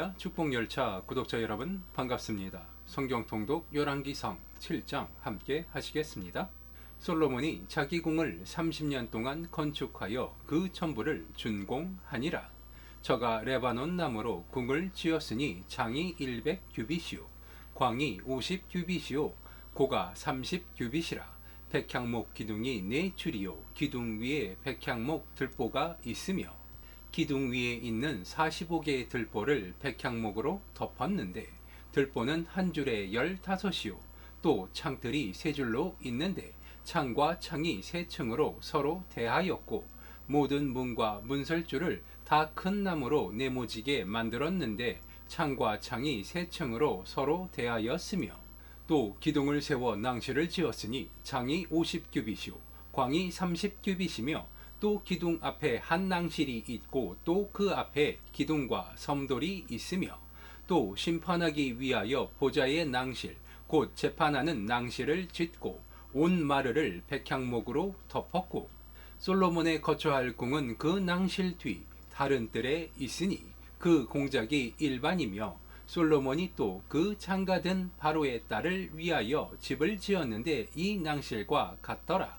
할렐루야 축복열차 구독자 여러분 반갑습니다. 성경 통독 열왕기상 7장 함께 하시겠습니다. 솔로몬이 자기 궁을 30년 동안 건축하여 그 전부를 준공하니라. 저가 레바논 나무로 궁을 지었으니 장이 100 규빗이요 광이 50 규빗이요 고가 30 규빗이라. 백향목 기둥이 네 줄이요 기둥 위에 백향목 들보가 있으며 기둥 위에 있는 45개의 들보를 백향목으로 덮었는데 들보는 한 줄에 15이요. 또 창들이 세 줄로 있는데 창과 창이 세 층으로 서로 대하였고 모든 문과 문설줄을 다 큰 나무로 네모지게 만들었는데 창과 창이 세 층으로 서로 대하였으며 또 기둥을 세워 낭실을 지었으니 장이 50규빗이요. 광이 30규빗이며 또 기둥 앞에 한 낭실이 있고 또 그 앞에 기둥과 섬돌이 있으며 또 심판하기 위하여 보좌의 낭실 곧 재판하는 낭실을 짓고 온 마르를 백향목으로 덮었고 솔로몬의 거처할 궁은 그 낭실 뒤 다른 뜰에 있으니 그 공작이 일반이며 솔로몬이 또 그 장가든 바로의 딸을 위하여 집을 지었는데 이 낭실과 같더라.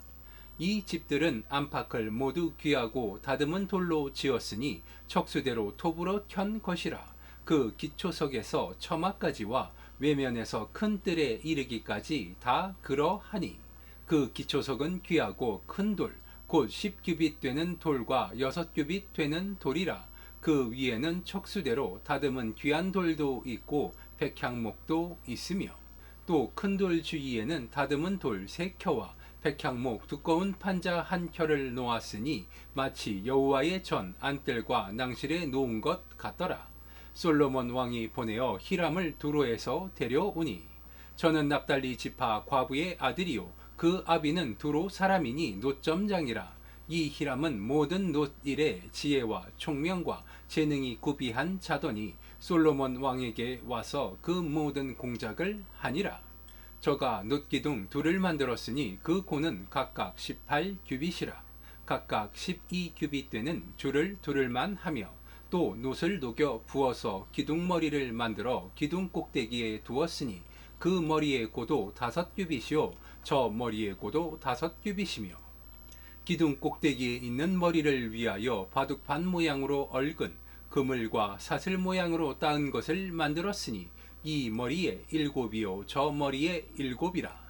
이 집들은 안팎을 모두 귀하고 다듬은 돌로 지었으니 척수대로 톱으로 켠 것이라. 그 기초석에서 처마까지와 외면에서 큰 뜰에 이르기까지 다 그러하니 그 기초석은 귀하고 큰 돌, 곧 10규빗 되는 돌과 6규빗 되는 돌이라. 그 위에는 척수대로 다듬은 귀한 돌도 있고 백향목도 있으며 또 큰 돌 주위에는 다듬은 돌 세 켜와 백향목 두꺼운 판자 한 켜를 놓았으니 마치 여호와의 전 안뜰과 낭실에 놓은 것 같더라. 솔로몬 왕이 보내어 히람을 두로에서 데려오니 저는 납달리 지파 과부의 아들이요 그 아비는 두로 사람이니 노점장이라 이 히람은 모든 노일의 지혜와 총명과 재능이 구비한 자더니 솔로몬 왕에게 와서 그 모든 공작을 하니라. 저가 놋기둥 둘을 만들었으니 그 고는 각각 18규빗이라. 각각 12규빗 되는 줄을 두를만 하며 또 놋을 녹여 부어서 기둥머리를 만들어 기둥 꼭대기에 두었으니 그 머리의 고도 다섯 규빗이요 저 머리의 고도 다섯 규빗이며 기둥 꼭대기에 있는 머리를 위하여 바둑판 모양으로 얽은 그물과 사슬 모양으로 따은 것을 만들었으니 이 머리에 일곱이요 저 머리에 일곱이라.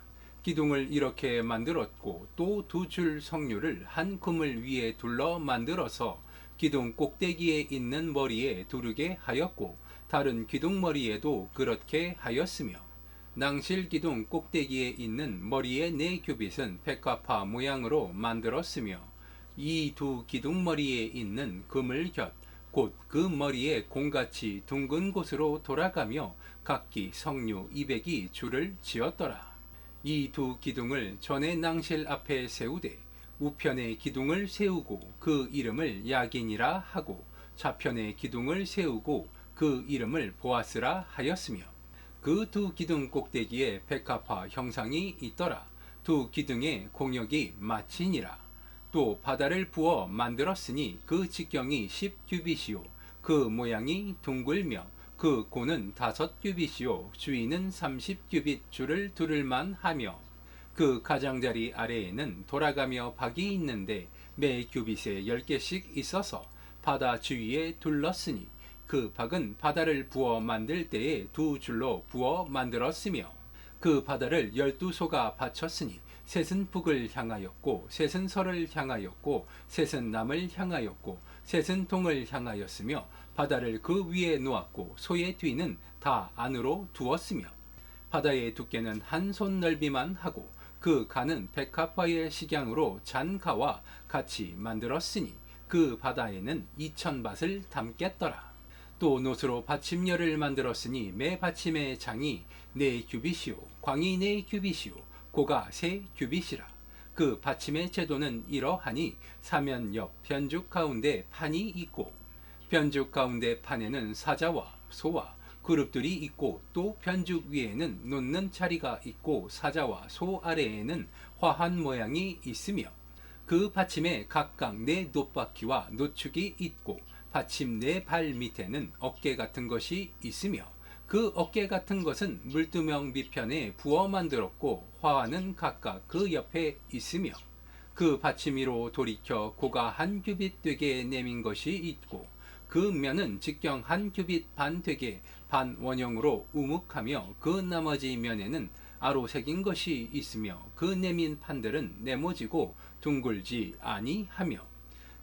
기둥을 이렇게 만들었고 또 두 줄 석류를 한 그물 위에 둘러 만들어서 기둥 꼭대기에 있는 머리에 두르게 하였고 다른 기둥 머리에도 그렇게 하였으며 낭실 기둥 꼭대기에 있는 머리의 네 규빗은 백과파 모양으로 만들었으며 이 두 기둥 머리에 있는 그물 곁 곧 그 머리에 공같이 둥근 곳으로 돌아가며 각기 석류 200이 줄을 지었더라. 이 두 기둥을 전의 낭실 앞에 세우되 우편의 기둥을 세우고 그 이름을 야긴이라 하고 좌편의 기둥을 세우고 그 이름을 보아스라 하였으며 그 두 기둥 꼭대기에 백합화 형상이 있더라. 두 기둥의 공역이 마치니라. 또 바다를 부어 만들었으니 그 직경이 10규빗이요. 그 모양이 둥글며 그 고는 다섯 규빗이요. 주위는 30규빗 줄을 두를만 하며 그 가장자리 아래에는 돌아가며 박이 있는데 매 규빗에 열 개씩 있어서 바다 주위에 둘렀으니 그 박은 바다를 부어 만들 때에 두 줄로 부어 만들었으며 그 바다를 열두 소가 바쳤으니 셋은 북을 향하였고 셋은 서를 향하였고 셋은 남을 향하였고 셋은 동을 향하였으며 바다를 그 위에 놓았고 소의 뒤는 다 안으로 두었으며 바다의 두께는 한 손 넓이만 하고 그 가는 백합화의 식양으로 잔가와 같이 만들었으니 그 바다에는 이천 밭을 담겠더라. 또 노스로 받침열을 만들었으니 매 받침의 장이 네 규빗이요 광이 네 규빗이요 고가 세 규빗이라. 그 받침의 제도는 이러하니 사면 옆 변죽 가운데 판이 있고 변죽 가운데 판에는 사자와 소와 그룹들이 있고 또 변죽 위에는 놓는 자리가 있고 사자와 소 아래에는 화한 모양이 있으며 그 받침에 각각 네 놋바퀴와 노축이 있고 받침 네 발 밑에는 어깨 같은 것이 있으며 그 어깨 같은 것은 물두멍 밑편에 부어 만들었고 화환은 각각 그 옆에 있으며 그 받침 위로 돌이켜 고가 한 규빗 되게 내민 것이 있고 그 면은 직경 한 규빗 반 되게 반 원형으로 우묵하며 그 나머지 면에는 아로 새긴 것이 있으며 그 내민 판들은 네모지고 둥글지 아니하며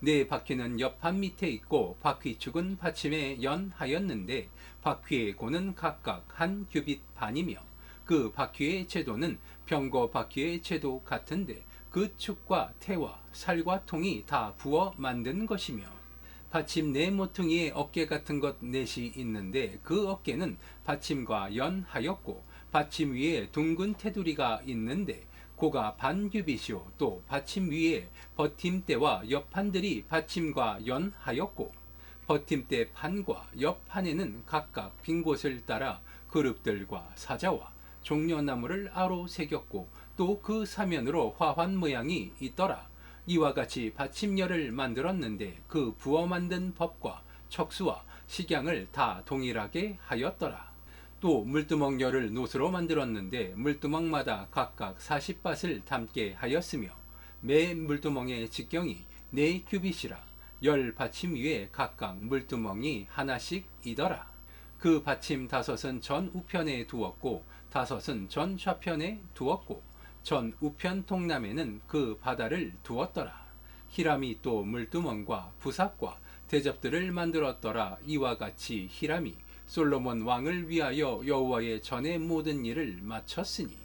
네 바퀴는 옆판 밑에 있고 바퀴축은 받침에 연하였는데 바퀴의 고는 각각 한 규빗 반이며 그 바퀴의 채도는 병거 바퀴의 채도 같은데 그 축과 태와 살과 통이 다 부어 만든 것이며 받침 네 모퉁이에 어깨 같은 것 넷이 있는데 그 어깨는 받침과 연하였고 받침 위에 둥근 테두리가 있는데 고가 반규빗이요 또 받침 위에 버팀대와 옆판들이 받침과 연하였고 버팀대 판과 옆판에는 각각 빈 곳을 따라 그룹들과 사자와 종려나무를 아로 새겼고 또 그 사면으로 화환 모양이 있더라. 이와 같이 받침열을 만들었는데 그 부어 만든 법과 척수와 식양을 다 동일하게 하였더라. 또 물두멍열을 노스로 만들었는데 물두멍마다 각각 40밭을 담게 하였으며 매 물두멍의 직경이 네 규빗이라 열 받침 위에 각각 물두멍이 하나씩이더라. 그 받침 다섯은 전 우편에 두었고 다섯은 전 좌편에 두었고 전 우편 통남에는 그 바다를 두었더라. 히람이 또 물두멍과 부삭과 대접들을 만들었더라. 이와 같이 히람이 솔로몬 왕을 위하여 여호와의 전의 모든 일을 마쳤으니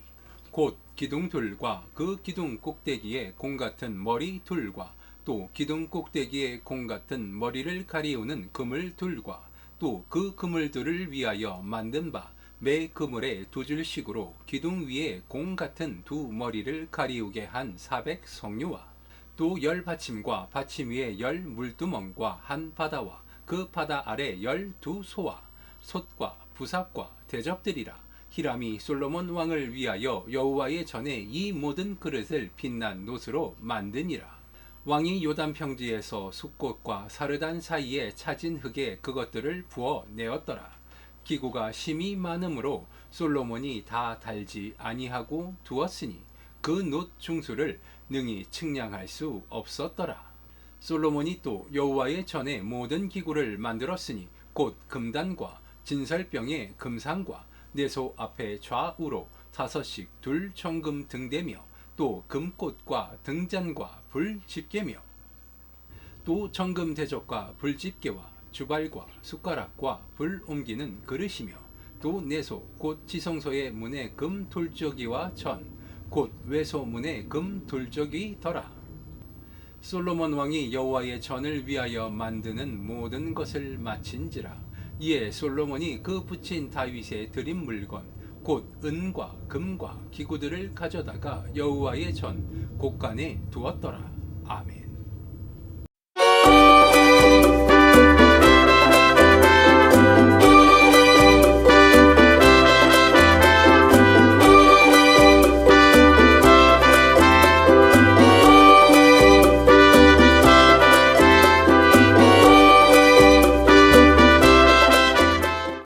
곧 기둥 둘과 그 기둥 꼭대기에 공 같은 머리 둘과 또 기둥 꼭대기에 공 같은 머리를 가리우는 그물 둘과 또 그 그물들을 위하여 만든 바 매 그물에 두 줄씩으로 기둥 위에 공 같은 두 머리를 가리우게 한 사백 성류와 또 열 받침과 받침 위에 열 물두멍과 한 바다와 그 바다 아래 열 두 소와 솥과 부삭과 대접들이라. 히람이 솔로몬 왕을 위하여 여호와의 전에 이 모든 그릇을 빛난 노스로 만드니라. 왕이 요단 평지에서 숲꽃과 사르단 사이에 차진 흙에 그것들을 부어 내었더라. 기구가 심이 많으므로 솔로몬이 다 달지 아니하고 두었으니 그놋 중수를 능히 측량할 수 없었더라. 솔로몬이 또 여호와의 전에 모든 기구를 만들었으니 곧 금단과 진설병의 금상과 내소 앞에 좌우로 다섯씩 둘 청금 등대며 또 금꽃과 등잔과 불집게며 또 청금 대접과 불집게와 주발과 숟가락과 불 옮기는 그릇이며 또 내소 곧 지성소의 문에 금 돌적이와 전곧 외소 문에 금 돌적이 더라. 솔로몬 왕이 여호와의 전을 위하여 만드는 모든 것을 마친지라 이에 솔로몬이 그 붙인 다윗의 드린 물건 곧 은과 금과 기구들을 가져다가 여호와의 전 곳간에 두었더라. 아멘